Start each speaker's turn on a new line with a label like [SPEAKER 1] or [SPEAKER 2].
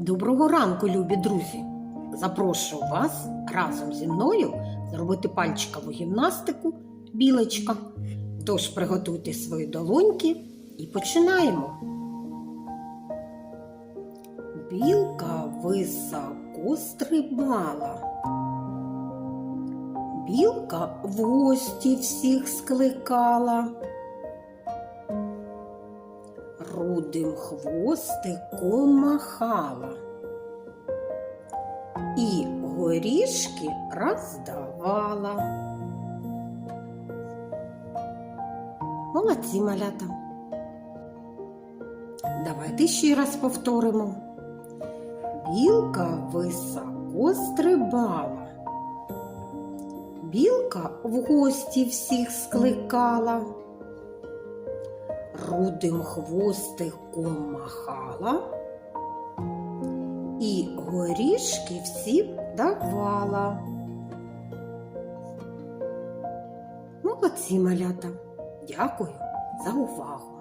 [SPEAKER 1] Доброго ранку, любі друзі! Запрошую вас разом зі мною зробити пальчикову гімнастику білочка. Тож приготуйте свої долоньки і починаємо. Білка високо стрибала. Білка в гості всіх скликала. Рудим хвостиком махала і горішки роздавала. Молодці малята. Давайте ще раз повторимо. Білка високо стрибала. Білка в гості всіх скликала. Рудим хвостиком махала і горішки всі давала. Молодці малята. Дякую за увагу.